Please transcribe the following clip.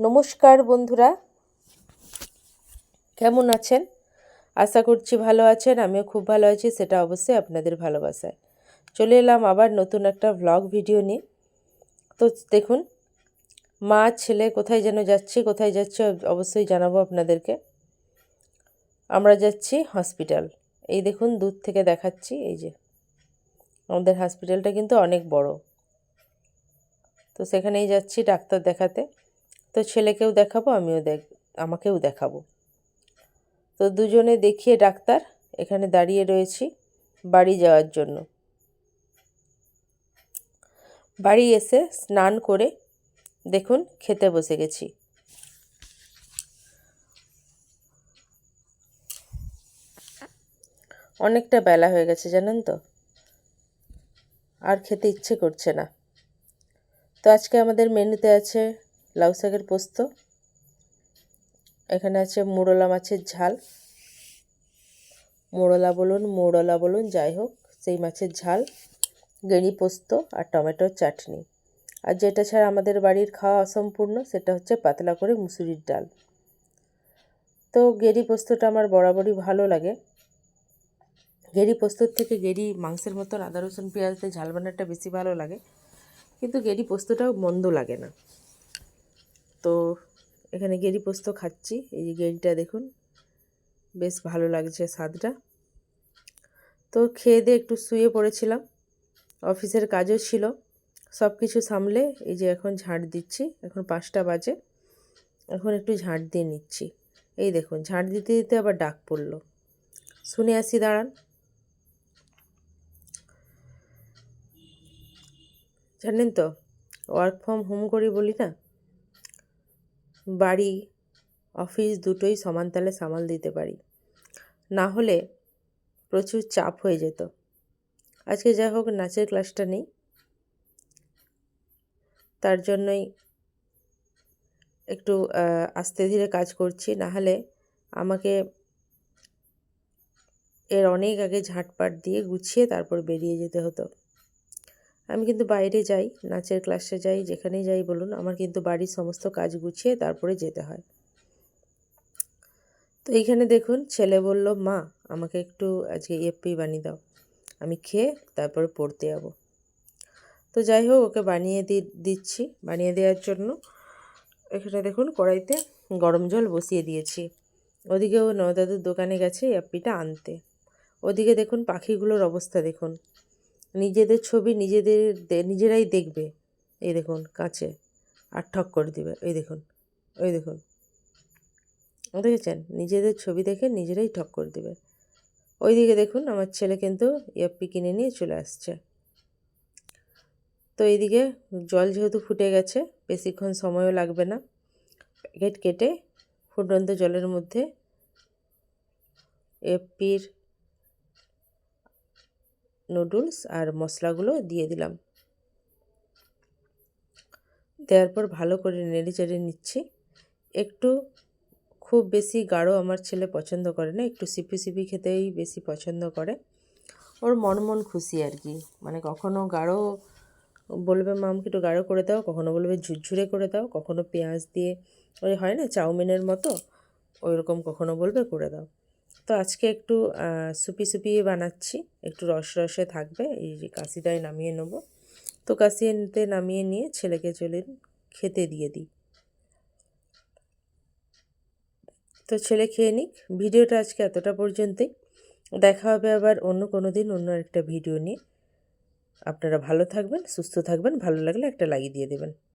নমস্কার বন্ধুরা। কেমন আছেন? আশা করছি ভালো আছেন, আমিও খুব ভালো আছি, সেটা অবশ্যই আপনাদের ভালোবাসায়। চলে এলাম আবার নতুন একটা ভ্লগ ভিডিও নিয়ে। তো দেখুন, মা, ছেলে কোথায় যেন যাচ্ছি, কোথায় যাচ্ছে অবশ্যই জানাব আপনাদেরকে। আমরা যাচ্ছি হসপিটাল এই দেখুন, দূর থেকে দেখাচ্ছি, এই যে। আমাদের হসপিটালটা কিন্তু অনেক বড়। তো সেখানেই যাচ্ছি ডাক্তার দেখাতে। তো ছেলেকেও দেখাবো, আমিও দেখ, আমাকেও দেখাবো। তো দুজনে দেখিয়ে ডাক্তার, এখানে দাঁড়িয়ে রয়েছি বাড়ি যাওয়ার জন্য। বাড়ি এসে স্নান করে দেখুন খেতে বসে গেছি। অনেকটা বেলা হয়ে গেছে, জানেন তো? আর খেতে ইচ্ছে করছে না। তো আজকে আমাদের মেনুতে আছে লাউ শাকের পোস্ত। এখানে আছে মোড়লা মাছের ঝাল। মোড়লা বলুন মোড়লা বলুন, যাই হোক, সেই মাছের ঝাল, গেঁড়ি পোস্ত আর টমেটোর চাটনি। আর যেটা ছাড়া আমাদের বাড়ির খাওয়া অসম্পূর্ণ, সেটা হচ্ছে পাতলা করে মুসুরির ডাল। তো গেঁড়ি পোস্তটা আমার বরাবরই ভালো লাগে। গেঁড়ি পোস্তর থেকে গেঁড়ি মাংসের মতন আদা, রসুন, পেঁয়াজ দিয়ে ঝাল বানাটা বেশি ভালো লাগে। কিন্তু গেঁড়ি পোস্তটাও মন্দ লাগে না। তো এখানে গেঁড়ি পোস্ত খাচ্ছি। এই যে গেঁড়িটা দেখুন, বেশ ভালো লাগছে স্বাদটা। তো খেয়ে দিয়ে একটু শুয়ে পড়েছিলাম, অফিসের কাজও ছিল। সব কিছু সামলে এই যে এখন ঝাঁট দিচ্ছি, এখন পাঁচটা বাজে। এখন একটু ঝাঁট দিয়ে নিচ্ছি। এই দেখুন, ঝাঁট দিতে দিতে আবার ডাক পড়ল। শুনে আসি, দাঁড়ান। জানেন তো ওয়ার্ক ফ্রম হোম করি বলি না? বাড়ি, অফিস দুটোই সমান তালে সামাল দিতে পারি। না হলে প্রচুর চাপ হয়ে যেত। আজকে যাই হোক, নাচের ক্লাসটা নেই। তার জন্যই একটু আস্তে ধীরে কাজ করছি। না হলে আমাকে এর অনেক আগে ঝাঁটপাট দিয়ে গুছিয়ে তারপর বেরিয়ে যেতে হতো। আমি কিন্তু বাইরে যাই, নাচের ক্লাসে যাই, যেখানেই যাই বলুন, আমার কিন্তু বাড়ির সমস্ত কাজ গুছিয়ে তারপরে যেতে হয়। তো এইখানে দেখুন, ছেলে বলল, মা, আমাকে একটু আজকে এপি বানিয়ে দাও। আমি খেয়ে তারপরে পড়তে যাব। তো যাই হোক, ওকে বানিয়ে দিচ্ছি। বানিয়ে দেওয়ার জন্য এখানে দেখুন, কড়াইতে গরম জল বসিয়ে দিয়েছি। ওদিকে ও নদাদুর দোকানে গেছে এপিটা আনতে। ওদিকে দেখুন, পাখিগুলোর অবস্থা দেখুন। নিজেদের ছবি নিজেদের নিজেরাই দেখবে। এই দেখুন, কাছে। আর ঠক করে দিবে। ওই দেখুন ওই দেখুন। দেখেছেন নিজেদের ছবি দেখে নিজেরাই ঠক করে দেবে। ওইদিকে দেখুন, আমার ছেলে কিন্তু ইয়াপ্পি কিনে নিয়ে চলে আসছে। তো এইদিকে জল যেহেতু ফুটে গেছে, বেশিক্ষণ সময়ও লাগবে না। প্যাকেট কেটে ফুটন্ত জলের মধ্যে এপির নুডলস আর মশলাগুলো দিয়ে দিলাম। দেওয়ার পর ভালো করে নেড়ে চেড়ে নিচ্ছি। একটু খুব বেশি গাঢ় আমার ছেলে পছন্দ করে না, একটু সিপি সিপি খেতেই বেশি পছন্দ করে। ওর মন মন খুশি আর কি মানে কখনো গাঢ় বলবে মামকে একটু গাঢ় করে দাও। কখনো বলবে, ঝুরঝুরে করে দাও। কখনো পেঁয়াজ দিয়ে, ওই হয় না, চাউমিনের মতো ওই রকম কখনো বলবে, করে দাও। তো আজকে একটু সুপি সুপি বানাচ্ছি। একটু রস রসে থাকবে। এই যে কাশিটায় নামিয়ে নেব। তো কাশিতে নামিয়ে নিয়ে ছেলেকে চলে খেতে দিয়ে দিই। তো ছেলে খেয়ে নিক। ভিডিওটা আজকে এতটা পর্যন্তই। দেখা হবে আবার অন্য কোনো দিন অন্য একটা ভিডিও নিয়ে। আপনারা ভালো থাকবেন, সুস্থ থাকবেন। ভালো লাগলে একটা লাগিয়ে দিয়ে দেবেন।